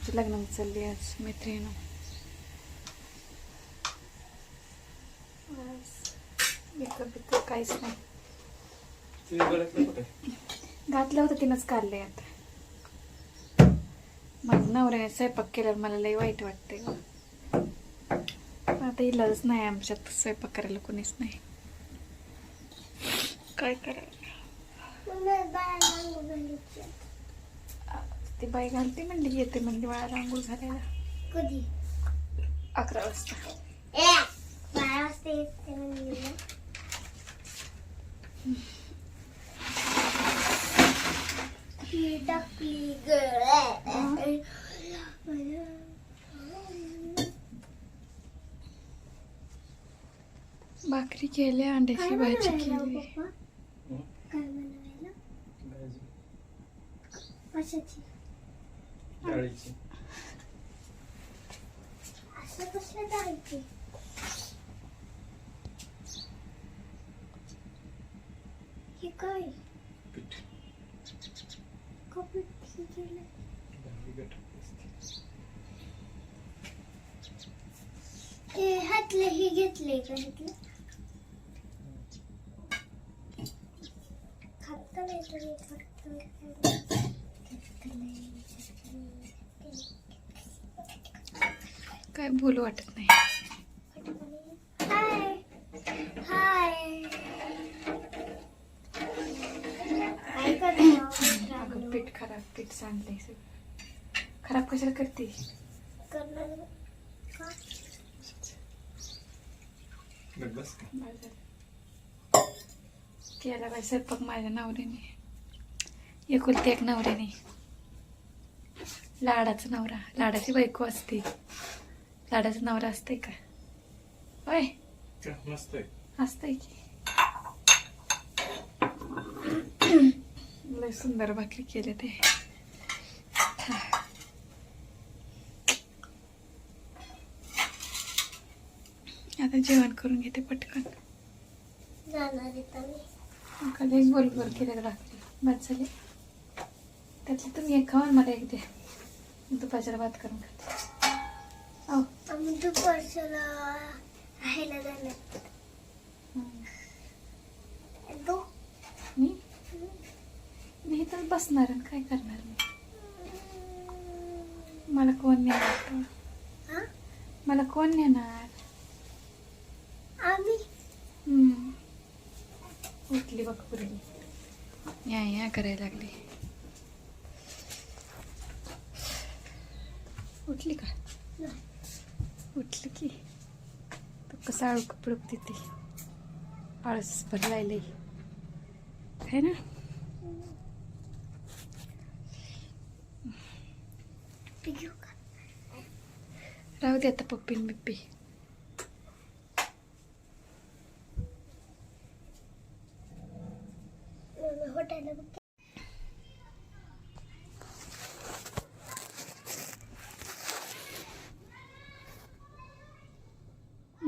भाऊची लग्न चालली आज मैत्रिणी. काहीच नाही. घातलं होतं तिनंच काढलंय आता. माझं नवऱ्याने स्वयंपाक केल्यावर मला लई वाईट वाटते आता इलाजच नाही आमच्यात स्वयंपाक करायला कोणीच नाही. काय करायला? ती बाई घालते म्हणली येते म्हणली बाळा रांगोळ झालेला कधी? अकरा वाजता. ए बारा वाजता येते ना. ही टाकली. भाकरी केल्या अंड्याची भाजी केली? काय बनवायला? कशाची? डाळीची. असं कसलं जायचे हे काय? पीठ. हे केलं डाळी गटात असते. ते हातले हे घेतले का खात का नाही तुम्ही फक्त काय बोलू वाटत नाही. अगं पीठ खराब पीठ सांडलंय सगळं. खराब कशाला करते केला बाई स्वयंपाक माझ्या नवऱ्याने. एकुलते एक नवऱ्याने लाडाचा नवरा. लाडाची बायको असते. लाडाचा नवरा असते का? होय? असतंय की. लय सुंदर भाकरी केले ते. आता जेवण करून घेते पटकन. एक बोल बोल केले भाकरी. भात झाली. त्यातली तुम्ही एक खावा मला एक द्या दुपारच्या भात करून खाते. आम्ही दुपारच्याला राहायला जाणार मी? मी तर बसणार काय करणार मी? मला कोण नेणार? मला कोण नेणार? आम्ही. उठली बघ पूर्वी या या करायला लागली. उठली का? उठलं की. तो कसा अळूक कपडे तिथे. आळस भरलाय है ना? घेऊ का राहू दे आता पप्पी बिप्पी.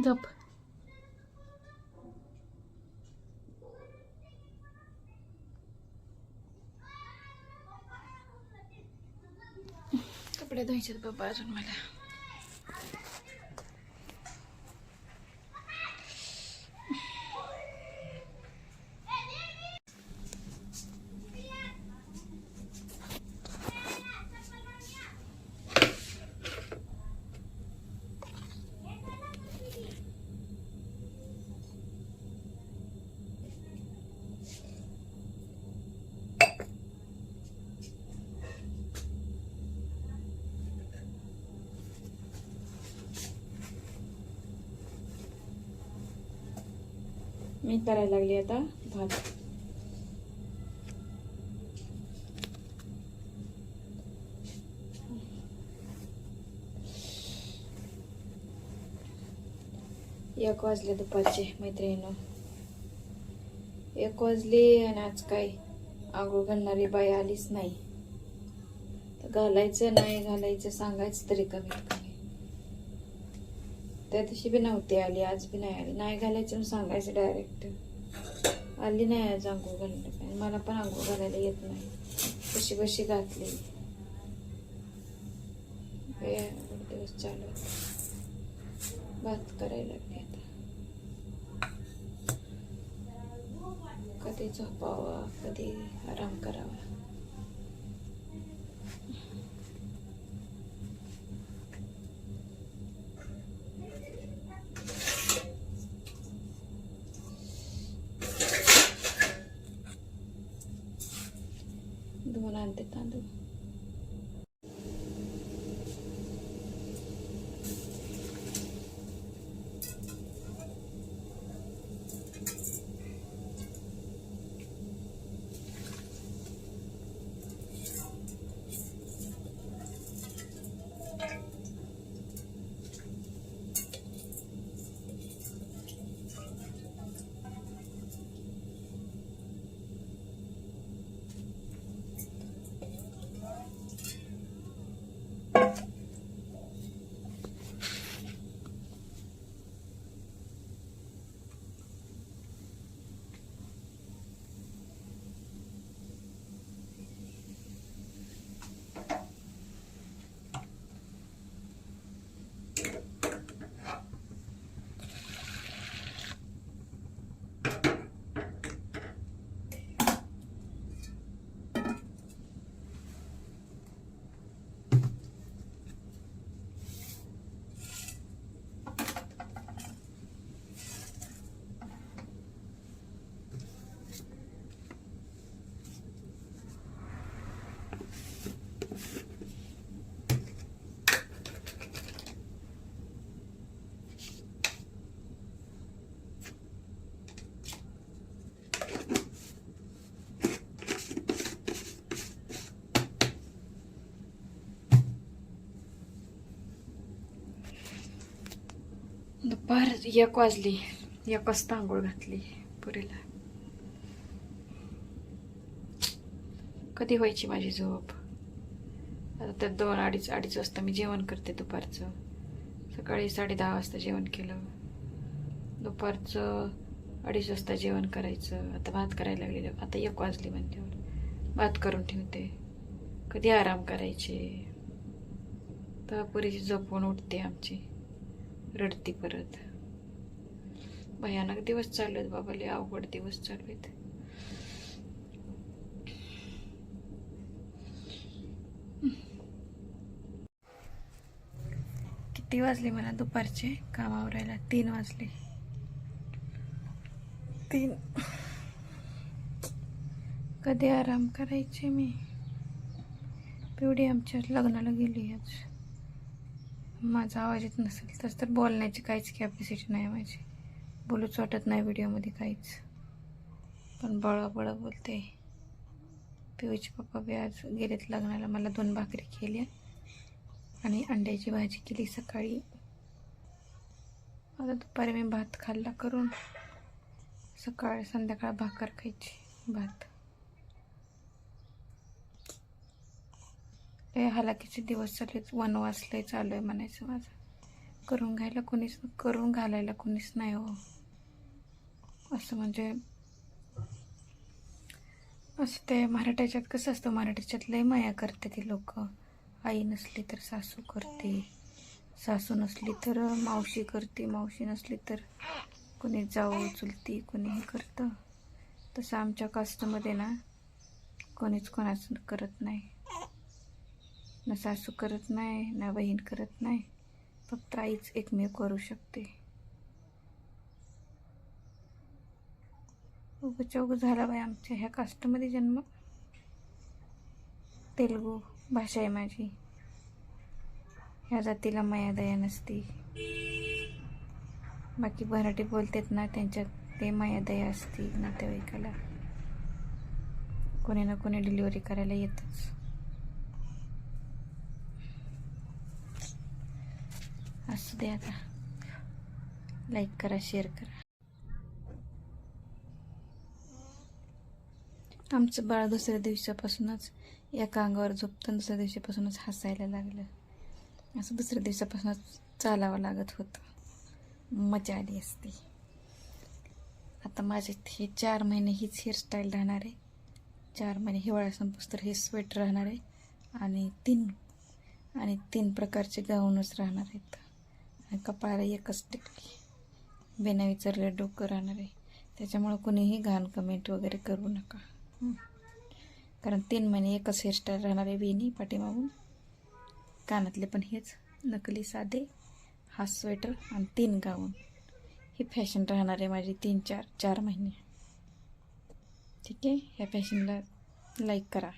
गप कपडे धुवायचे बाबा अजून मला. मी करायला लागली आता भात. एक वाजले दुपारचे मैत्रिणीनं. एक वाजले आणि आज काय आंघोळ घालणारी बाई आलीच नाही. तर घालायचं नाही घालायचं सांगायचं तरी कमीत कमी. त्या दिवशी बी नव्हती आली आज बी नाही आली. नाही घालायचं म्हणून सांगायचं डायरेक्ट आली नाही आज आंघोळ घालणं. काय मला पण आंघोळ घालायला येत नाही. कशी कशी घातली. हे दिवस चालू भात करायला लागली आता. कधी झोपावा कधी आराम करावा. दोन आणते तांदूळ दुपार एक वाजली एक वाजता आंघोळ घातली पुरीला कधी व्हायची माझी झोप? आता तर दोन अडीच अडीच वाजता मी जेवण करते दुपारचं. सकाळी साडे दहा वाजता जेवण केलं. दुपारचं अडीच वाजता जेवण करायचं. आता भात करायला लागलेलं. आता एक वाजली म्हणल्यावर भात करून ठेवते. कधी आराम करायचे? तर पुरीची झोपून उठते आमची. रडती परत. भयानक दिवस चालू आहेत बाबा लय अवघड दिवस चालू आहेत. किती वाजले मला दुपारचे? काम आवरायला तीन वाजले. तीन. कधी आराम करायचे मी? पिवडी आमच्या लग्नाला गेली आज. माझा आवाज येत नसेल तर बोलण्याची काहीच कॅपॅसिटी नाही माझी. बोलूच वाटत नाही व्हिडिओमध्ये काहीच. पण बळ बळ बोलते. पिऊचे पप्पा बी आज गेलेत लग्नाला. मला दोन भाकरी केल्या आणि अंड्याची भाजी केली सकाळी. आता दुपारी मी भात खाल्ला करून. सकाळ संध्याकाळ भाकर खायची भात. लय हालाकीचे दिवस चाललेत. वनवास लय चालू आहे म्हणायचं माझं. करून घ्यायला कोणीच करून घालायला कोणीच नाही हो. असं म्हणजे असं ते मराठ्याच्यात कसं असतं मराठीच्यात लय माया करते ती लोक. आई नसली तर सासू करते सासू नसली तर मावशी करते मावशी नसली तर कोणी जाऊ चुलती कोणी हे करतं. तसं आमच्या कास्टमध्ये ना कोणीच कोणाचं करत नाही. ना सासू करत नाही ना बहीण करत नाही. फक्त आईच एकमेव करू शकते. उगं झाला बाई आमच्या ह्या कास्टमध्ये जन्म. तेलगू भाषा आहे माझी. ह्या जातीला माया दया नसती. बाकी मराठी बोलतात ना त्यांच्यात ते माया दया असती नातेवाईकाला. कोणी ना कोणी डिलिव्हरी करायला येतच. असू दे आता. लाईक करा शेअर करा. आमचं बाळ दुसऱ्या दिवसापासूनच एका अंगावर झोपतं दुसऱ्या दिवशीपासूनच हसायला लागलं. असं दुसऱ्या दिवसापासूनच चालावं लागत होतं. मजा आली असती. आता माझे हे चार महिने हीच हेअरस्टाईल राहणार आहे. चार महिने हिवाळा संपूस तर हे स्वेटर राहणार आहे. आणि तीन आणि तीन प्रकारचे गाऊनच राहणार आहेत. आणि कपाळाला एकच टिकली बेना विचारलं डोकं राहणार आहे. त्याच्यामुळं कोणीही घाण कमेंट वगैरे करू नका. कारण तीन महिने एकच हेअरस्टाईल राहणार आहे वेणी पाठीमागून. कानातले पण हेच नकली साधे हा स्वेटर आणि तीन गाऊन. ही फॅशन राहणार आहे माझी तीन चार चार महिने. ठीक आहे? ह्या फॅशनला लाईक करा.